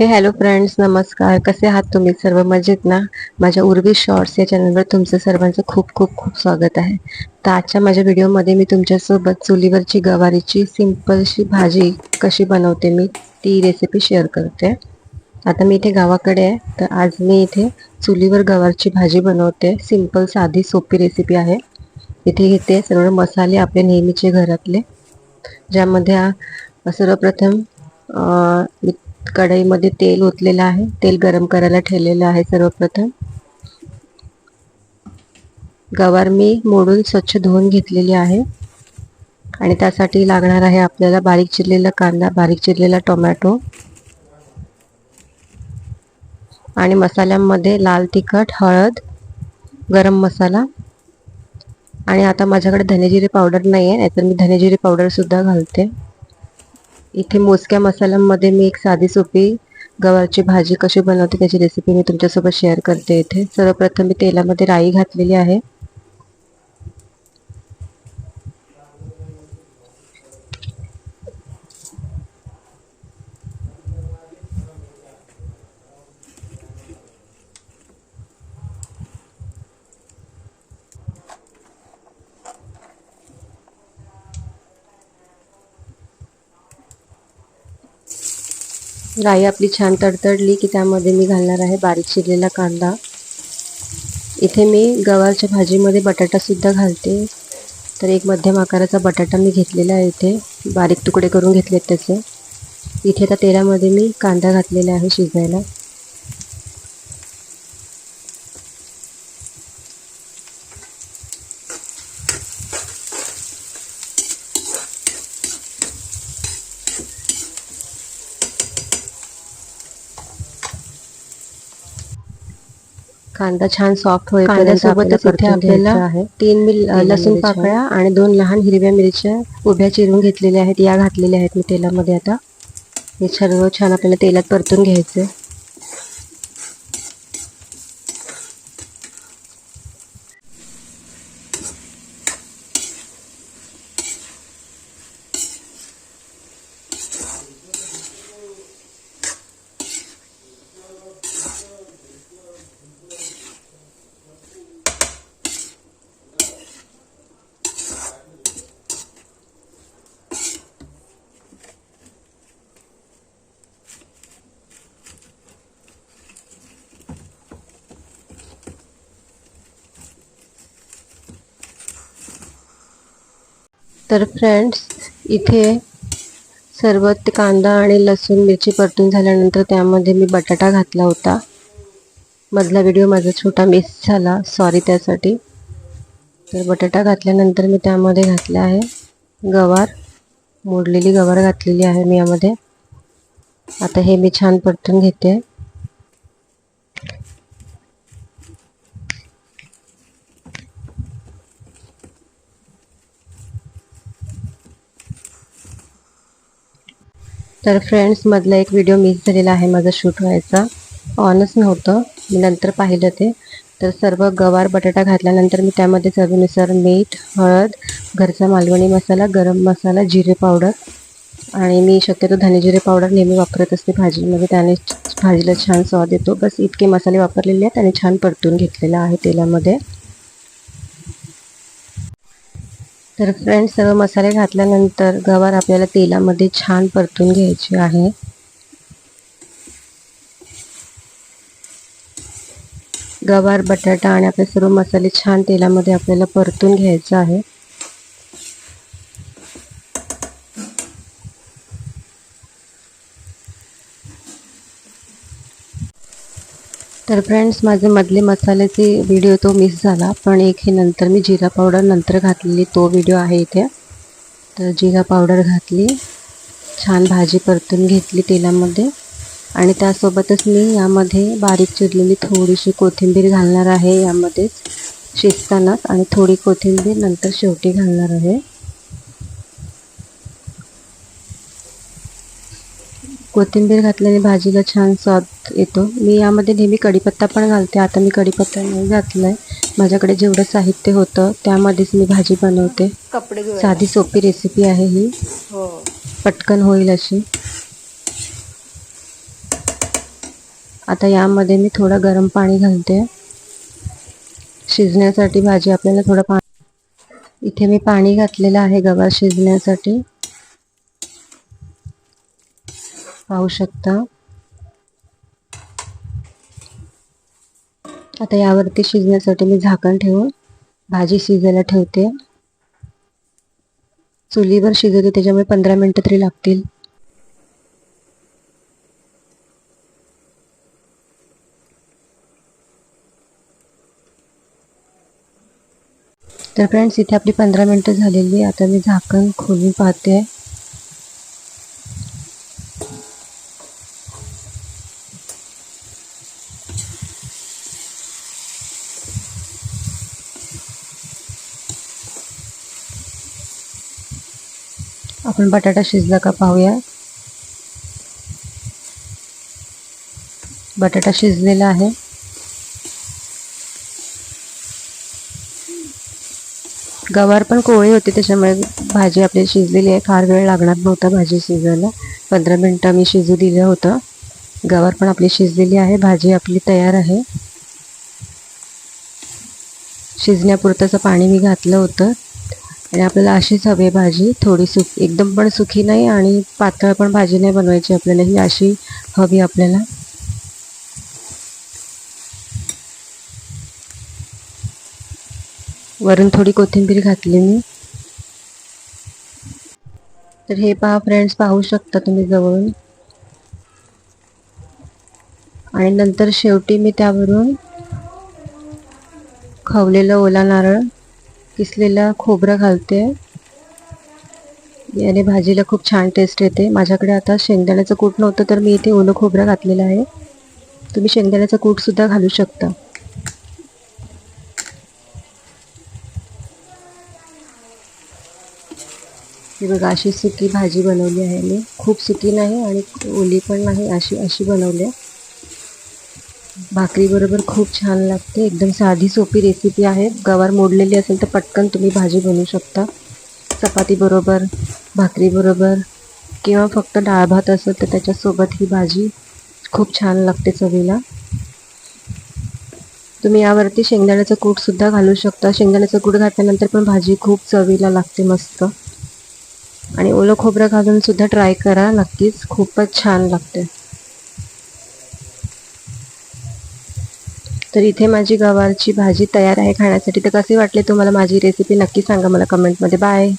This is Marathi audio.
हे हॅलो फ्रेंड्स नमस्कार. कसे आहात तुम्ही? सर्व मजेत ना? माझ्या उर्वी शॉर्ट्स या चॅनलवर तुमचं सर्वांचं खूप खूप खूप स्वागत आहे. तर आजच्या माझ्या व्हिडिओमध्ये मी तुमच्यासोबत चुलीवरची गवारीची सिंपलशी भाजी कशी बनवते मी ती रेसिपी शेअर करते. आता मी इथे गावाकडे आहे. तर आज मी इथे चुलीवर गवारची भाजी बनवते. सिंपल साधी सोपी रेसिपी आहे. इथे घेते सर्व मसाले आपले नेहमीचे घरातले. ज्यामध्ये सर्वप्रथम कढईमध्ये तेल ओतलेलं आहे. तेल गरम करायला ठेवलेलं आहे सर्वप्रथम. गवार मी मोडून स्वच्छ धुवून घेतलेली आहे. आणि त्यासाठी लागणार आहे आपल्याला बारीक चिरलेला कांदा बारीक चिरलेला टोमॅटो. आणि मसाल्यांमध्ये लाल तिखट हळद गरम मसाला. आणि आता माझ्याकडे धनेजिरे पावडर नाही आहे नाहीतर मी धनेजिरे पावडरसुद्धा घालते. इथे मोजक्या मसाल्यांमध्ये मी एक साधी सोपी गव्हाची भाजी कशी बनवते त्याची रेसिपी मी तुमच्यासोबत शेअर करते इथे. सर्वप्रथम मी तेलामध्ये राई घातलेली आहे. राई आपली छान तडतडली की त्यामध्ये मी घालणार आहे बारीक चिरलेला कांदा. इथे मी गवारच्या भाजीमध्ये बटाटासुद्धा घालते. तर एक मध्यम आकाराचा बटाटा मी घेतलेला आहे इथे. बारीक तुकडे करून घेतलेत त्याचे. इथे त्या तेलामध्ये मी कांदा घातलेला आहे शिजायला. कांदा छान सॉफ्ट होईपर्यंत कांद्यासोबतच इथे आपल्याला तीन मी लसूण. पाकळ्या आणि दोन लहान हिरव्या मिरच्या उभ्या चिरून घेतलेल्या आहेत. या घातलेल्या आहेत मी तेलामध्ये आता. हे सर्व छान आपल्याला तेलात परतून घ्यायचे तर फ्रेंड्स इथे सर्व ते कांदा आणि लसूण मिरची परतून झाल्यानंतर त्यामध्ये मी बटाटा घातला होता. मधला व्हिडिओ माझा छोटा मिस झाला. सॉरी त्यासाठी. तर बटाटा घातल्यानंतर मी त्यामध्ये घातला आहे गवार. मोडलेली गवार घातलेली आहे मी यामध्ये. आता हे मी छान परतून घेते. तर फ्रेंड्समधला एक व्हिडिओ मिस झालेला आहे. माझा शूट व्हायचा. ऑनच नव्हतं. मी नंतर पाहिलं ते. तर सर्व गवार बटाटा घातल्यानंतर मी त्यामध्ये चवीनुसार मीठ हळद घरचा मालवणी मसाला गरम मसाला जिरे पावडर आणि मी शक्यतो धनेजिरे पावडर नेहमी वापरत असते भाजीमध्ये. त्याने भाजीला छान स्वाद येतो. बस इतके मसाले वापरलेले आहेत आणि छान परतून घेतलेला आहे तेलामध्ये. तर फ्रेंड्स सर्व मसाले घातल्यानंतर गवार आपल्याला तेलामध्ये छान परतून घ्यायचे आहे. गवार बटाटा आणि आपले सर्व मसाले छान तेलामध्ये आपल्याला परतून घ्यायचं आहे. तर फ्रेंड्स माझे मधले मसाल्याचे व्हिडिओ तो मिस झाला. पण एक हे नंतर मी जिरा पावडर नंतर घातलेली तो व्हिडिओ आहे इथे. तर जिरा पावडर घातली. छान भाजी परतून घेतली तेलामध्ये. आणि त्यासोबतच मी यामध्ये बारीक चिरलेली थोडीशी कोथिंबीर घालणार आहे यामध्येच. शिजतानाच आणि थोडी कोथिंबीर नंतर शेवटी घालणार आहे. कोथिंबीर घातल्याने भाजीला छान स्वाद येतो. मी यामध्ये नेहमी कढीपत्ता पण घालते. आता मी कढीपत्ता नाही घातला आहे माझ्याकडे जेवढं साहित्य होतं त्यामध्येच मी भाजी बनवते. कपडे. साधी सोपी रेसिपी आहे ही. हो. पटकन होईल अशी. आता यामध्ये मी थोडं गरम पाणी घालते. शिजण्यासाठी भाजी आपल्याला थोडं पाणी इथे मी पाणी घातलेलं आहे गवार शिजण्यासाठी. पाहू शकता. आता यावरती शिजण्यासाठी मी झाकण ठेवून भाजी शिजायला ठेवते. चुलीवर शिजवते त्याच्यामुळे पंधरा मिनटं तरी लागतील. तर फ्रेंड्स इथे आपली पंधरा मिनटं झालेली आता मी झाकण खोलून पाहते. आपण बटाटा शिजला का पाहूया. बटाटा शिजलेला आहे. गवार पण कोळी होती त्याच्यामुळे भाजी आपली शिजलेली आहे. फार वेळ लागणार नव्हता भाजी शिजायला. पंधरा मिनटं मी शिजू दिलं होतं. गवार पण आपली शिजलेली आहे. भाजी आपली तयार आहे. शिजण्यापुरतंचं पाणी मी घातलं होतं. आणि आपल्याला अशीच हवी आहे भाजी. थोडी सुक एकदम पण सुखी नाही आणि पातळ पण भाजी नाही बनवायची आपल्याला. ही अशी हवी आपल्याला. वरून थोडी कोथिंबीर घातली मी. तर हे पहा फ्रेंड्स पाहू शकता तुम्ही जवळून. आणि नंतर शेवटी मी त्यावरून खवलेलं ओला नारळ किसलेला खोबरं घालते. याने भाजीला खूप छान टेस्ट येते. माझ्याकडे आता शेंगदाण्याचं कूट नव्हतं तर मी इथे ओलं खोबरं घातलेलं आहे. तुम्ही शेंगदाण्याचं कूटसुद्धा घालू शकता. हे बघा अशी सुकी भाजी बनवली आहे मी. खूप सुकी नाही आणि ओली पण नाही अशी अशी बनवली आहे. भाकरीबरोबर खूप छान लागते. एकदम साधी सोपी रेसिपी आहे. गवार मोडलेली असेल तर पटकन तुम्ही भाजी बनवू शकता. चपातीबरोबर भाकरीबरोबर किंवा फक्त डाळ भात असेल तर त्याच्यासोबत ही भाजी खूप छान लागते चवीला. तुम्ही यावरती शेंगदाण्याचं कूटसुद्धा घालू शकता. शेंगदाण्याचं कूट घातल्यानंतर पण भाजी खूप चवीला लागते मस्त. आणि ओलं खोबरं घालूनसुद्धा ट्राय करा. नक्कीच खूपच छान लागते. तर इथे माझी गवारची भाजी तयार आहे खाण्यासाठी. तर कसे वाटले तुम्हाला माझी रेसिपी नक्की सांगा मला कमेंटमध्ये बाय